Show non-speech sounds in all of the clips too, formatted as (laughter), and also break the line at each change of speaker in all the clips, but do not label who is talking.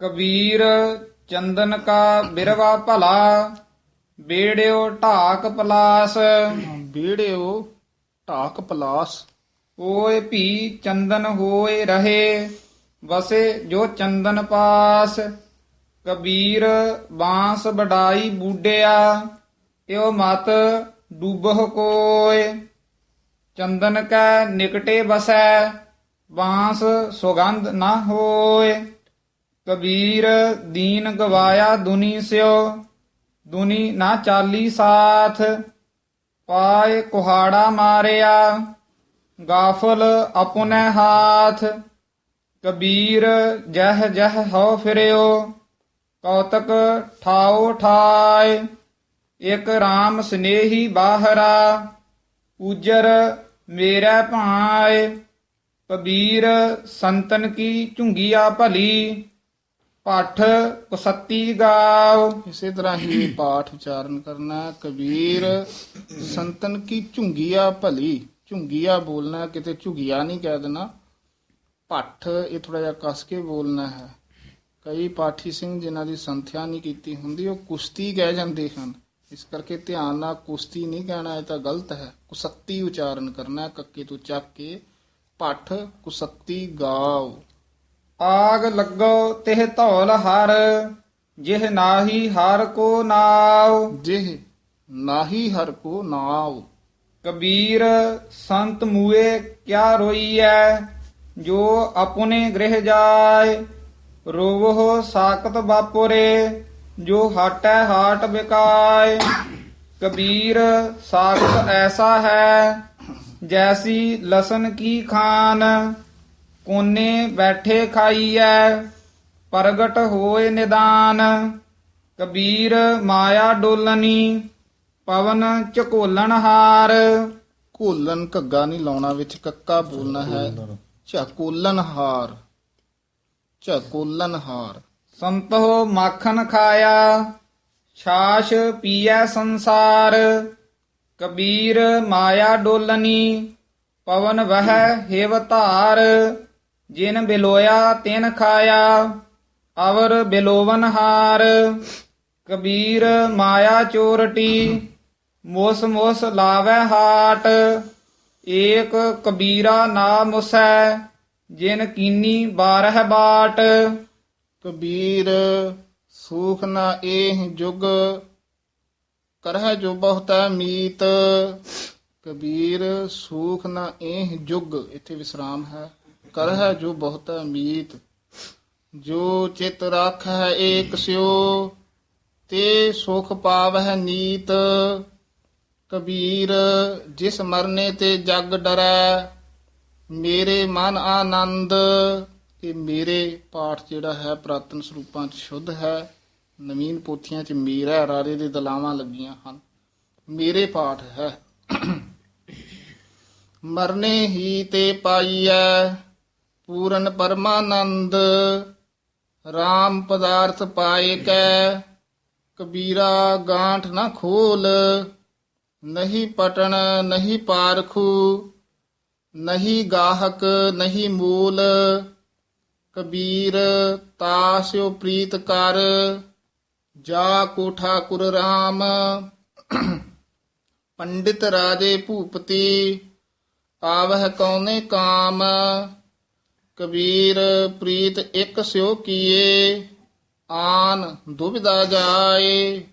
ਕਬੀਰ ਚੰਦਨ ਕਾ ਬਿਰਵਾ ਭਲਾ ਬੇੜਿਓ ਢਾਕ ਪਲਾਸ।
ਬੀੜਿਓ ਢਾਕ ਪਲਾਸ।
ਓਏ ਭੀ ਚੰਦਨ ਹੋਏ ਰਹੇ ਵਸੇ ਜੋ ਚੰਦਨ ਪਾਸ। ਕਬੀਰ ਬਾਂਸ ਬਡਾਈ ਬੂਡਿਆ ਇਉ ਮਤ ਡੂਬਹ ਕੋਏ। ਚੰਦਨ ਕੈ ਨਿਕਟੇ ਬਸੈ ਬਾਂਸ ਸੁਗੰਧ ਨਾ ਹੋਏ। ਕਬੀਰ ਦੀਨ ਗਵਾਇਆ ਦੁਨੀ ਸਿਓ ਦੁਨੀ ਨਾ ਚਾਲੀ ਸਾਥ ਪਾਏ ਕੁਹਾੜਾ ਮਾਰਿਆ ਗਾਫਲ ਆਪਣੇ ਹਾਥ ਕਬੀਰ ਜਹ ਜਹ ਹੋ ਫਿਰਿਓ ਕੌਤਕ ਠਾਓ ਠਾਏ ਇਕ RAM ਸਨੇਹੀ ਬਾਹਰਾ ਉਜਰ ਮੇਰਾ ਭਾਏ ਕਬੀਰ ਸੰਤਨ ਕੀ ਝੁੰਗੀਆ ਭਲੀ ਪਠ ਕੁਸਤੀ ਗਾਓ।
ਇਸੇ ਤਰ੍ਹਾਂ ਹੀ ਇਹ (clears throat) ਪਾਠ ਉਚਾਰਨ ਕਰਨਾ। ਕਬੀਰ ਸੰਤਨ ਕੀ ਝੁੰਗੀਆ ਭਲੀ? ਝੁੰਗੀਆ ਬੋਲਣਾ ਕਿਤੇ ਝੁਗੀਆ ਨਹੀਂ ਕਹਿ ਦੇਣਾ। ਪੱਠ ਇਹ ਥੋੜਾ ਜਿਹਾ ਕਸ ਕੇ ਬੋਲਣਾ ਹੈ। ਕਈ ਪਾਠੀ ਸਿੰਘ ਜਿਨ੍ਹਾਂ ਦੀ ਸੰਥਿਆ ਨਹੀਂ ਕੀਤੀ ਹੁੰਦੀ ਉਹ ਕੁਸ਼ਤੀ ਕਹਿ ਜਾਂਦੇ ਹਨ। ਇਸ ਕਰਕੇ ਧਿਆਨ ਨਾਲ ਕੁਸ਼ਤੀ ਨਹੀਂ ਕਹਿਣਾ ਇਹ ਤਾਂ ਗਲਤ ਹੈ। ਕੁਸੱਤੀ ਉਚਾਰਨ ਕਰਨਾ ਕੱਕੇ ਤੋਂ ਚੱਕ ਕੇ। ਪੱਠ ਕੁਸੱਤੀ ਗਾਓ।
ਆਗ ਲੱਗੋ ਤਿਹ ਧੌਲ ਹਰ ਜਿਹ ਨਾਹੀ ਹਰ ਕੋ ਨਾਉ।
ਜਿਹ ਨਾਹੀ ਹਰ ਕੋ ਨਾਉ।
ਕਬੀਰ ਸੰਤ ਮੂਏ ਕਿਆ ਰੋਈਐ ਜੋ ਆਪਣੇ ਗ੍ਰਹਿ ਜਾਏ। ਰੋਵਹੁ ਸਾਕਤ ਬਾਪੁਰੇ ਜੋ ਹਾਟੈ ਹਾਟ ਬਿਕਾਏ। ਕਬੀਰ ਸਾਕਤ ਐਸਾ ਹੈ ਜੈਸੀ ਲਸਨ ਕੀ ਖਾਨ। ਕੋਨੇ ਬੈਠੇ ਖਾਈਐ ਪ੍ਰਗਟ ਹੋਏ ਨਿਦਾਨ। ਕਬੀਰ ਮਾਇਆ ਡੋਲਨੀ ਪਵਨ ਝਕੋਲਣ ਹਾਰ।
ਘੋਲਨ ਘੱਗਾ ਨਹੀਂ ਲਾਉਣਾ ਵਿੱਚ ਕੱਕਾ ਬੋਲਣਾ ਹੈ ਝਕੋਲਨ ਹਾਰ। ਝਕੋਲਨ ਹਾਰ।
ਸੰਤੋ ਮਾਖਨ ਖਾਇਆ ਛਾਛ ਪੀਐ ਸੰਸਾਰ। ਕਬੀਰ ਮਾਇਆ ਡੋਲਨੀ ਪਵਨ ਵਹਿ ਹੇਵ ਧਾਰ। ਜਿਨ ਬਿਲੋਇਆ ਤਿਨ ਖਾਇਆ, ਅਵਰ ਬਿਲੋਵਨ ਹਾਰ। ਕਬੀਰ ਮਾਇਆ ਚੋਰਟੀ, ਮੋਸ ਮੋਸ ਲਾਵੈ ਹਾਟ। ਏਕ ਕਬੀਰਾ ਨਾ ਮੁਸੈ, ਜਿਨ ਕੀਨੀ ਬਾਰਹ ਬਾਟ।
ਕਬੀਰ, ਸੂਖ ਨਾ ਇਹ ਜੁਗ, ਕਰਹਿ ਜੋ ਬਹੁਤਾ ਮੀਤ। ਕਬੀਰ, ਸੂਖ ਨਾ ਇਹ ਜੁਗ, ਇੱਥੇ ਵਿਸਰਾਮ ਹੈ। ਕਰਹਿ ਜੋ ਬਹੁਤਾ ਮੀਤ, ਜੋ ਚਿਤ ਰੱਖ ਹੈ ਏਕ ਸਿਓ ਤੇ ਸੁਖ ਪਾਵਹਿ ਨੀਤ। ਕਬੀਰ, ਜਿਸ ਮਰਨੇ ਤੇ ਜਗ ਡਰੈ, ਮੇਰੇ ਮਨ ਆਨੰਦ। ਇਹ ਮੇਰੇ ਪਾਠ ਜਿਹੜਾ ਹੈ ਪ੍ਰਾਤਨ ਸਰੂਪਾਂ ਚ ਸ਼ੁੱਧ ਹੈ, ਨਵੀਨ ਪੋਥੀਆਂ ਚ ਮੇਰਾ ਰਾਰੇ ਦੇ ਦਲਾਵਾਂ ਲੱਗੀਆਂ ਹਨ। ਮੇਰੇ ਪਾਠ ਹੈ। ਮਰਨੇ ਹੀ ਤੇ ਪਾਈਐ ਪੂਰਨ ਪਰਮਾਨੰਦ RAM ਪਦਾਰਥ ਪਾਏ ਕੈ, ਕਬੀਰਾ ਗਾਂਠ ਨਾ ਖੋਲ, ਨਹੀਂ ਪਟਣ, ਨਹੀਂ ਪਾਰਖੂ, ਨਹੀਂ ਗਾਹਕ, ਨਹੀਂ ਮੂਲ, ਕਬੀਰ ਤਾਸਿਓ ਪ੍ਰੀਤ ਕਰ, ਜਾ ਕੋ ਠਾਕੁਰ RAM ਪੰਡਿਤ ਰਾਜੇ ਭੂਪਤੀ, ਆਵਹਿ ਕਉਨੇ ਕਾਮ ਕਬੀਰ ਪ੍ਰੀਤ ਇਕ ਸਿਓ ਕੀਏ, ਆਨ ਦੁਬਿਧਾ ਜਾਏ।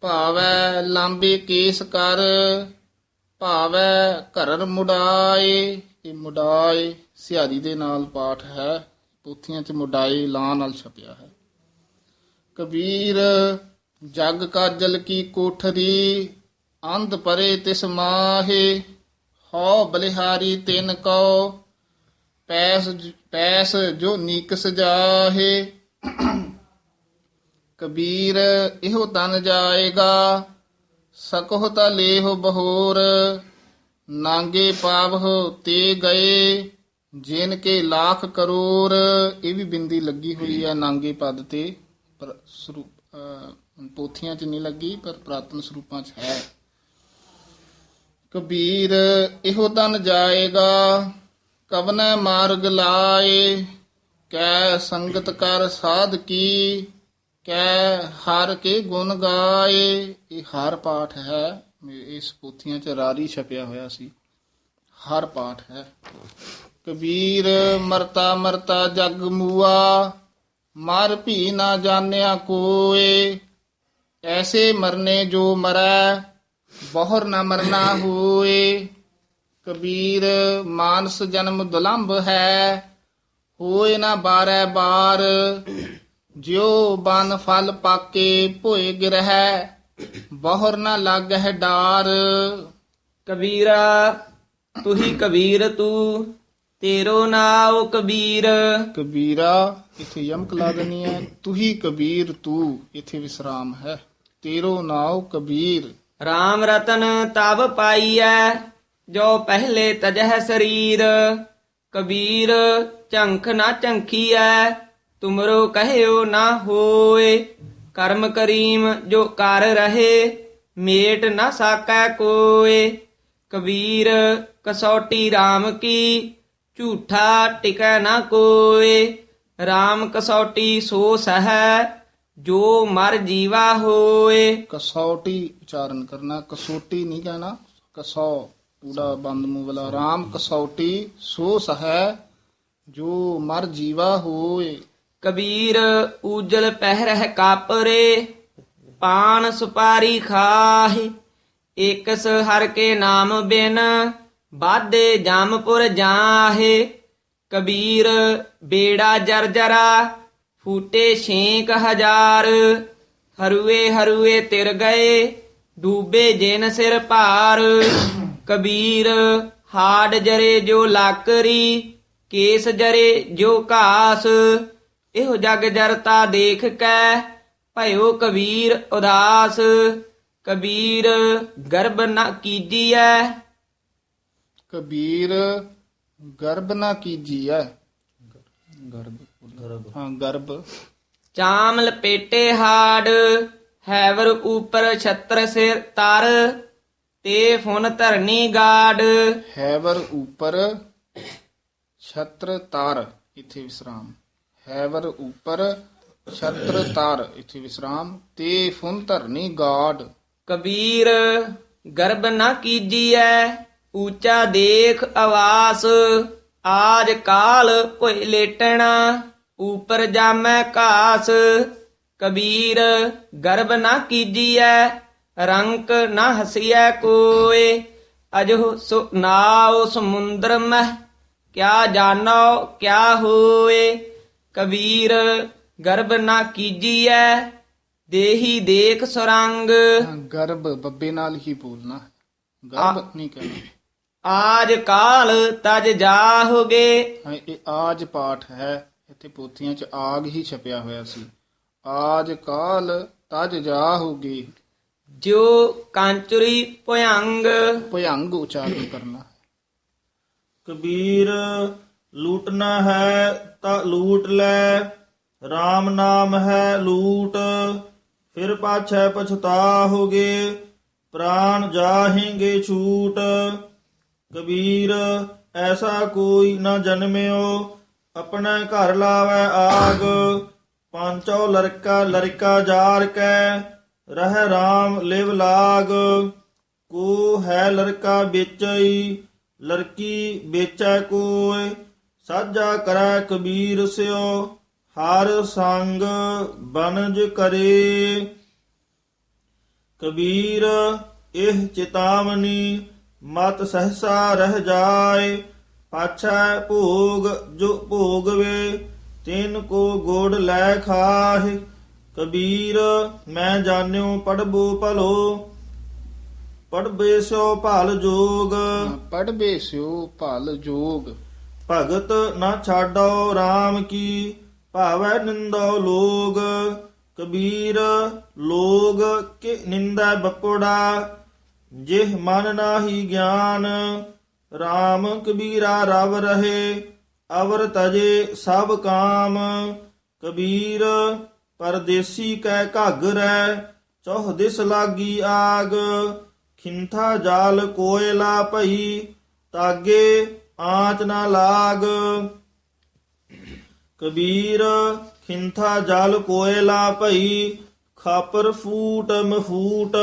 ਭਾਵੈ ਲਾਂਬੇ ਕੇਸ ਕਰ, ਭਾਵੈ ਘਰਰ ਮੁਡਾਏ ਇਹ ਮੁਡਾਏ ਸਿਹਾਰੀ ਦੇ ਨਾਲ ਪਾਠ ਹੈ, ਪੋਥੀਆਂ 'ਚ ਮੁਡਾਏ ਲਾਂ ਨਾਲ ਛਪਿਆ ਹੈ। ਕਬੀਰ, ਜਗ ਕਾਜਲ ਕੀ ਕੋਠਰੀ, ਅੰਧ ਪਰੇ ਤਿਸ ਮਾਹੇ, ਹਉ ਬਲਿਹਾਰੀ ਤਿਨ ਕਉ। ਪੈਸ ਪੈਸ ਜੋ ਨੀਕ ਸਜਾਹੇ, ਕਬੀਰ ਇਹੋ ਤਨ ਜਾਏਗਾ, ਸਕਹੁ ਤਾ ਲੇਹੁ ਬਹੋਰ, ਨਾਂਗੇ ਪਾਵਹੁ ਤੇ ਗਏ, ਜਿਨ ਕੇ ਲੱਖ ਕਰੋੜ ਇਹ ਵੀ ਬਿੰਦੀ ਲੱਗੀ ਹੋਈ ਹੈ ਨਾਂਗੇ ਪਦ ਤੇ, ਪਰ ਸਰੂਪ ਪੋਥੀਆਂ 'ਚ ਨਹੀਂ ਲੱਗੀ, ਪਰ ਪ੍ਰਾਤਨ ਸਰੂਪਾਂ 'ਚ ਹੈ। ਕਬੀਰ ਇਹੋ ਤਨ ਜਾਏਗਾ ਕਵਨ ਮਾਰਗ ਲਾਏ, ਕੈ ਸੰਗਤ ਕਰ ਸਾਧ ਕੀ, ਕੈ ਹਰ ਕੇ ਗੁਣ ਗਾਏ। ਇਹ ਹਰ ਪਾਠ ਹੈ ਇਸ ਪੋਥੀਆਂ ਚ ਰਾਰੀ ਛਪਿਆ ਹੋਇਆ ਸੀ। ਹਰ ਪਾਠ ਹੈ। ਕਬੀਰ ਮਰਤਾ ਮਰਤਾ ਜਗ ਮੂਆ, ਮਰ ਭੀ ਨਾ ਜਾਣਿਆ ਕੋਏ। ਐਸੇ ਮਰਨੇ ਜੋ ਮਰੈ, ਬਹੁਰ ਨਾ ਮਰਨਾ ਹੋਏ। ਕਬੀਰ ਮਾਨਸ ਜਨਮ ਦੁਲੰਭ ਹੈ ਹੋਏ ਨਾ ਬਾਰੈ ਬਾਰ ਜਿਉ ਬਨ ਫਲ ਪਾਕੇ ਭੋਏ ਗਿਰਹਿ ਬਹੁਰ ਨਾ ਲੱਗਹਿ ਡਾਰ।
ਕਬੀਰਾ ਤੁਹੀ ਕਬੀਰ ਤੂੰ ਤੇਰੋ ਨਾਉ ਕਬੀਰ।
ਕਬੀਰਾ ਇਥੇ ਯਮਕ ਲਾ ਦੇਣੀ ਹੈ ਤੁਹੀ ਕਬੀਰ ਤੂੰ ਇਥੇ ਵਿਸਰਾਮ ਹੈ। ਤੇਰੋ ਨਾਉ ਕਬੀਰ।
RAM ਰਤਨ ਤਬ ਪਾਈਐ ਜੋ ਪਹਿਲੇ ਤਜਹ ਸਰੀਰ, ਕਬੀਰ ਝੰਖ ਨਾ ਝੰਖੀਐ, ਤੁਮਰੋ ਕਹਿਓ ਨਾ ਹੋਏ। ਕਰਮ ਕਰੀਮ ਜੋ ਕਰ ਰਹੇ, ਮੇਟ ਨਾ ਸਾਕੈ ਕੋਏ। ਕਬੀਰ ਕਸੌਟੀ RAM ਕੀ, ਝੂਠਾ ਟਿਕੈ ਨਾ ਕੋਏ। RAM ਕਸੌਟੀ ਸੋ ਸਹੈ, ਜੋ ਮਰ ਜੀਵਾ ਹੋਏ।
ਕਸੌਟੀ ਉਚਾਰਨ ਕਰਨਾ, ਕਸੋਟੀ ਨਹੀਂ ਕਹਿਣਾ, ਕਸੌ। ਪੂੜਾ ਬੰਦ ਮੂੰਹ ਵਾਲਾ। ਕਸੌਟੀ, ਸੋ ਸਹੈ, ਜੋ ਮਰ ਜੀਵਾ ਹੋਏ।
ਕਬੀਰ ਊਜਲ ਪਹਿਰਹਿ ਕਾਪਰੇ, ਪਾਨ ਸੁਪਾਰੀ ਖਾਹੀ ਇਕਸ ਹਰ ਕੇ ਨਾਮ ਬਿਨ ਬਾਦੇ ਜਮਪੁਰ ਜਾਹੇ। ਕਬੀਰ ਬੇੜਾ ਜਰਜਰਾ ਫੂਟੇ ਛੇਕ ਹਜ਼ਾਰ। ਹਰੂਏ ਹਰੂਏ ਤਿਰ ਗਏ, ਡੂਬੇ ਜਿਨ ਸਿਰ ਭਾਰ। ਕਬੀਰ ਹਾਡ ਜਰੇ ਜੋ ਲਾਕਰੀ ਕੇਸ ਜਰੇ ਜੋ ਘਾਸ। ਇਹੋ ਜਗ ਜਰਤਾ ਦੇਖ ਕੈ ਭਇਓ ਕਬੀਰ ਉਦਾਸ। ਕਬੀਰ ਗਰਬ ਨਾ ਕੀਜੀਐ।
ਕਬੀਰ ਗਰਬ ਨਾ ਕੀਜੀਐ। ਗਰਬ ਹਾਂ ਗਰਬ।
ਚਾਮ ਲਪੇਟੇ ਹਾੜ ਹੈਵਰ ਉਪਰ ਛਤਰ ਸਿਰ ਤਰ। ਤੇ ਫੁਨ ਧਰਨੀ ਗਾੜ
ਹੈਵਰ ਉਪਰ ਛਤਰ ਤਾਰ ਇਥੇ ਵਿਸਰਾਮ। ਹੈਵਰ ਉਪਰ ਛਤਰ ਤਾਰ ਇਥੇ ਵਿਸਰਾਮ। ਤੇ ਫੁਨ ਧਰਨੀ ਗਾਡ।
ਕਬੀਰ ਗਰਬ ਨਾ ਕੀਜੀਐ ਊਚਾ ਦੇਖ ਆਵਾਸ। ਆਜ ਕਾਲ ਭੁਇ ਲੇਟਣਾ ਉਪਰ ਜਾਮੈ ਘਾਸ। ਕਬੀਰ ਗਰਬ ਨਾ ਕੀਜੀਐ ਰੰਕ ਨਾ ਹਸੀਐ ਕੋਏ ਅਜੋ ਸੁ ਨਾਉ ਸਮੁੰਦਰ ਮਹਿ ਕਿਆ ਜਾਣੋ ਕਿਆ ਹੋਏ ਕਬੀਰ ਗਰਬ ਨਾ ਕੀਜੀਐ ਦੇਹੀ ਦੇਖ ਸੁਰੰਗ।
ਗਰਭ ਬੱਬੇ ਨਾਲ ਹੀ ਬੋਲਣਾ ਗਰਭ ਨਹੀਂ ਕਹਿਣਾ।
ਆਜ ਕਾਲ ਤਜ ਜਾਹੋਗੇ।
ਇਹ ਆਜ ਪਾਠ ਹੈ ਇੱਥੇ ਪੋਥੀਆਂ 'ਚ ਆਗ ਹੀ ਛਪਿਆ ਹੋਇਆ ਸੀ। ਆਜ ਕਾਲ ਤਜ ਜਾ ਹੋਗੀ
ਜੋ ਕਾਂਚੁਰੀ ਭਯੰਗ।
ਭਯੰਗ ਉਚਾਰਨ ਕਰਨਾ। ਹੈ
ਕਬੀਰ ਲੂਟਣਾ ਹੈ ਤਾਂ ਲੂਟ ਲੈ RAM ਨਾਮ ਹੈ ਲੂਟ ਫਿਰ ਪਾਛੈ ਪਛਤਾਹੋਗੇ ਪ੍ਰਾਣ ਜਾਹੇਂਗੇ ਛੂਟ। ਕਬੀਰ ਐਸਾ ਕੋਈ ਨਾ ਜਨਮਿਓ ਆਪਣੇ ਘਰ ਲਾਵੇ ਆਗ ਪਾਂਚੋ ਲੜਕਾ ਲੜਕਾ ਜਾਰ ਕੈ ਰਹਿ ਰਾਮ ਲਿਵ ਲਾਗ, ਕੋ ਹੈ ਲੜਕਾ ਵੇਚਈ, ਲੜਕੀ ਵੇਚੈ ਕੋਇ ਸਾਜਾ ਕਰੈ ਕਬੀਰ ਸਿਓ, ਹਰ ਸੰਗ ਬਨਜ ਕਰੇ। ਕਬੀਰ, ਇਹ ਚਿਤਾਵਨੀ ਮਤ ਸਹਸਾ ਰਹਿ ਜਾਏ, ਪਾਛੈ ਭੋਗ ਜੋ ਭੋਗਵੇ, ਤਿਨ ਕੋ ਗੋੜ ਲੈ ਖਾਹਿ। ਕਬੀਰ ਮੈਂ ਜਾਣਿਓ ਪੜਬੋ ਭਲੋ ਪੜਬੇ ਸੋ ਭਲ ਜੋਗ।
ਪੜ ਬੇਸਿਓ ਭਲ ਜੋਗ।
ਭਗਤ ਨਾ ਛਾਡੋ RAM ਕੀ ਭਾਵੈ ਨਿੰਦੋ ਲੋਗ। ਕਬੀਰ ਲੋਗ ਕਿ ਨਿੰਦਾ ਬਪੜਾ ਜਿਹ ਮਨ ਨਾਹੀ ਗਿਆਨ। RAM ਕਬੀਰਾ ਰਵ ਰਹੇ ਅਵਰ ਤਜੇ ਸਭ ਕਾਮ। ਕਬੀਰ ਪਰਦੇਸੀ ਕੈ ਘਾਗਰੈ ਚੌਹ ਦਿਸ ਲਾਗੀ ਆਗ। ਖਿੰਥਾ ਜਾਲ ਕੋਇਲਾ ਭਈ ਤਾਗੇ ਆਂਚ ਨਾ ਲਾਗ। ਕਬੀਰ ਖਿੰਥਾ ਜਲ ਕੋਇਲਾ ਭਈ ਖਾਪਰ ਫੂਟ ਮਫੂਟ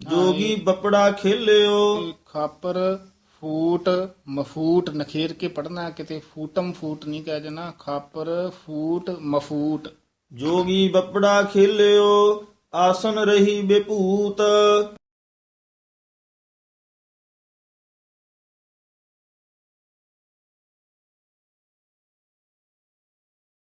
ਜੋਗੀ ਬੱਪੜਾ ਖੇਲਿਓ।
ਖਾਪਰ ਫੂਟ ਮਫੂਟ ਨਖੇਰ ਕੇ ਪੜਨਾ ਕਿਤੇ ਫੂਟਮ ਫੂਟ ਨਹੀਂ ਕਹਿ ਜਨਾ ਖਾਪਰ ਫੂਟ ਮਫੂਟ
ਜੋਗੀ ਬੱਪੜਾ ਖੇਲਿਓ ਆਸਨ ਰਹੀ ਬੇਭੂਤ।